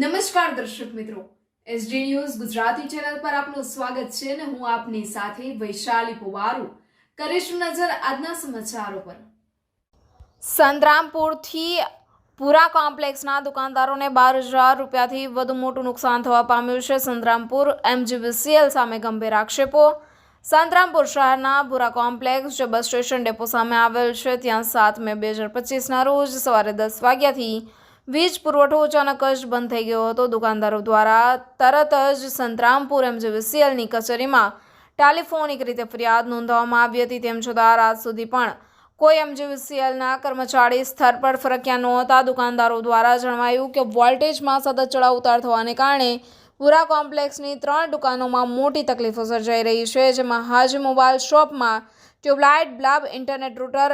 નમસ્કાર દર્શક મિત્રો. એસડી ન્યૂઝ ગુજરાતી ચેનલ પર આપનું સ્વાગત છે અને હું આપની સાથે વૈશાલી પુવારુ. કરીશું નજર આજના સમાચારો પર. સંતરામપુરથી પુરા કોમ્પ્લેક્સના દુકાનદારોને બાર હજાર રૂપિયાથી વધુ મોટું નુકસાન થવા પામ્યું છે સંતરામપુર એમજીવીસીએલ સામે ગંભીર આક્ષેપો. સંતરામપુર શહેરના પુરા કોમ્પ્લેક્સ જે બસ સ્ટેશન ડેપો સામે આવેલ છે, ત્યાં સાત મે બે હજાર પચીસના રોજ સવારે દસ વાગ્યાથી વીજ પુરવઠો અચાનક જ બંધ થઈ ગયો હતો. દુકાનદારો દ્વારા તરત જ સંતરામપુર એમજીવીસીએલની કચેરીમાં ટેલિફોનિક રીતે ફરિયાદ નોંધવામાં આવી હતી. તેમ છતાં રાત સુધી પણ કોઈ એમજીવીસીએલના કર્મચારી સ્થળ પર ફરક્યા નહોતા. દુકાનદારો દ્વારા જણાવાયું કે વોલ્ટેજમાં સતત ચડાવ ઉતાર થવાને કારણે પુરા કોમ્પ્લેક્સની ત્રણ દુકાનોમાં મોટી તકલીફો સર્જાઈ રહી છે, જેમાં Haji mobile શોપમાં tubelight, bulb, internet router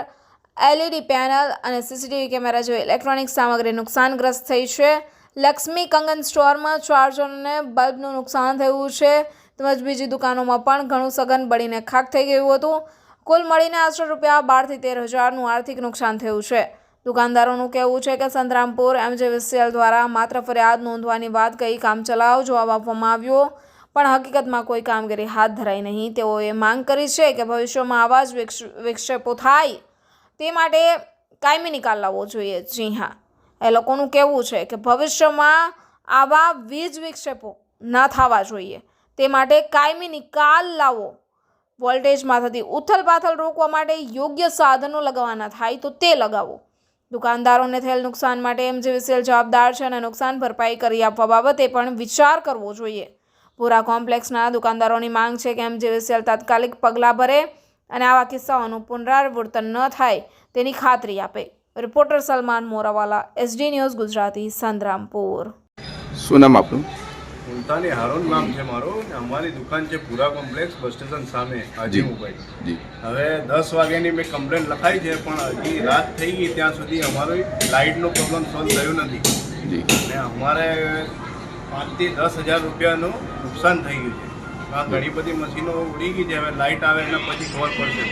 LED panel અને સીસીટીવી કેમેરા જેવી ઇલેક્ટ્રોનિક સામગ્રી નુકસાનગ્રસ્ત થઈ છે. લક્ષ્મી કંગન સ્ટોરમાં ચાર્જર અને બલ્બનું નુકસાન થયું છે. તેમજ બીજી દુકાનોમાં પણ ઘણું સઘન બળીને ખાક થઈ ગયું હતું. કુલ મળીને આશરે રૂપિયા બારથી તેર હજારનું આર્થિક નુકસાન થયું છે. દુકાનદારોનું કહેવું છે કે સંતરામપુર એમજેવીસીએલ દ્વારા માત્ર ફરિયાદ નોંધવાની વાત કહી કામચલાઉ જવાબ આપવામાં આવ્યો. પણ હકીકતમાં કોઈ કામગીરી હાથ ધરાઈ નહીં. તેઓએ માંગ કરી છે કે ભવિષ્યમાં આવા જ વિક્ષ- વિક્ષેપો થાય. તે માટે કાયમી નિકાલ લાવવો જોઈએ. જી હા. એ લોકોનું કહેવું છે કે ભવિષ્યમાં આવા વીજ વિક્ષેપો ન થવા જોઈએ. તે માટે કાયમી નિકાલ લાવવો વોલ્ટેજમાં થતી ઉથલપાથલ રોકવા માટે યોગ્ય સાધનો લગાવવાના થાય તો તે લગાવો. દુકાનદારોને થયેલ નુકસાન માટે એમજીવીસીએલ જવાબદાર છે અને નુકસાન ભરપાઈ કરી આપવા બાબતે પણ વિચાર કરવો જોઈએ. પૂરા કોમ્પ્લેક્સના દુકાનદારોની માંગ છે કે એમજીવીસીએલ તાત્કાલિક પગલાં ભરે. અને આવા કિસ્સાઓનું પુનરાવર્તન ન થાય તેની ખાતરી આપે. Reporter Salman Morawala SD news Gujarati Santrampur. શું નામ આપનું? મુલતાની હારોન નામ છે મારું અમારી દુકાન છે પૂરા કોમ્પ્લેક્સ બસ સ્ટેશન સામે હજી જી. મોબાઈલ હવે દસ વાગ્યાની મેં કમ્પ્લેન લખાઈ છે પણ હજી રાત થઈ ગઈ ત્યાં સુધી અમારો લાઇટનો પ્રોબ્લેમ સોલ્વ થયો નથી. અને ને અમારે પાંચથી દસ હજાર રૂપિયાનું નુકસાન થઈ ગયું છે. આ ઘણી બધી મશીનો ઉડી ગઈ છે. હવે લાઇટ આવે એટલે પછી ખબર પડશે.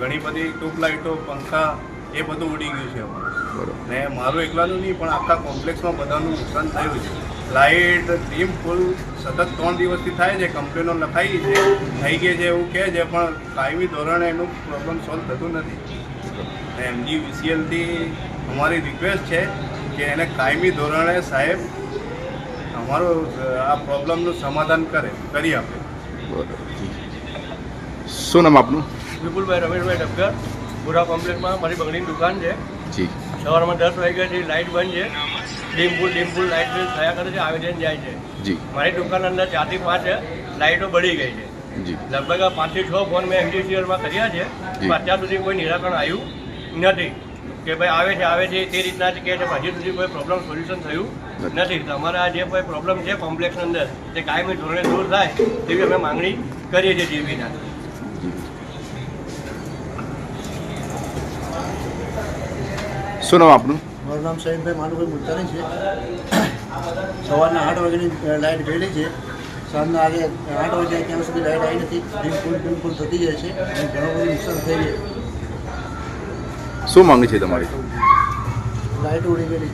ઘણી બધી ટ્યુબલાઇટો પંખા એ બધું ઉડી ગયું છે હવે ને મારું એકલાનું નહીં પણ આખા કોમ્પ્લેક્સમાં બધાનું નુકસાન થયું છે. લાઇટ ડીમ ફૂલ સતત ત્રણ દિવસથી થાય છે. કમ્પ્લેનો લખાઈ છે. થઈ ગઈ છે એવું કહે છે પણ કાયમી ધોરણે એનું પ્રોબ્લેમ સોલ્વ થતું નથી. એમજી વીસીએલથી અમારી રિક્વેસ્ટ છે કે એને કાયમી ધોરણે સાહેબ અમારો આ પ્રોબ્લેમનું સમાધાન કરે કરી આપે. શું નામ આપનું? વિપુલભાઈ રમેશભાઈ ડબગર પુરા કોમ્પ્લેક્સમાં મારી બંગડીની દુકાન છે. જી. સવારમાં દસ વાગ્યાથી લાઇટ બંધ છે dim full dim full light થયા કરે છે આવે છે ને જાય છે. જી. મારી દુકાન અંદર ચારથી પાંચ લાઇટો બળી ગઈ છે. જી. લગભગ આ પાંચથી છ ફોન મેં એમજીસીએલમાં કર્યા છે પણ અત્યાર સુધી કોઈ નિરાકરણ આવ્યું નથી કે ભાઈ આવે છે આવે છે તે રીતના જ કે છે. હજી સુધી કોઈ પ્રોબ્લેમ સોલ્યુશન થયું નથી. તમારા આ જે કોઈ પ્રોબ્લેમ છે કોમ્પ્લેક્સની અંદર તે કાયમી ધોરણે દૂર થાય તેવી અમે માંગણી કરીએ છીએ જીબીના શું નામ આપનું? મારું નામ શહીદભાઈ માનુભાઈ મુલતાની છે. સવારના આઠ વાગ્યાની લાઇટ ગયેલી છે. સાંજના આજે આઠ વાગ્યા ત્યાં સુધી લાઇટ આવી નથી. બિલકુલ બિલકુલ થતી જાય છે અને ઘણું બધું નુકસાન થઈ ગયું શું માંગ છે તમારી? લાઇટ ઉડી ગયેલી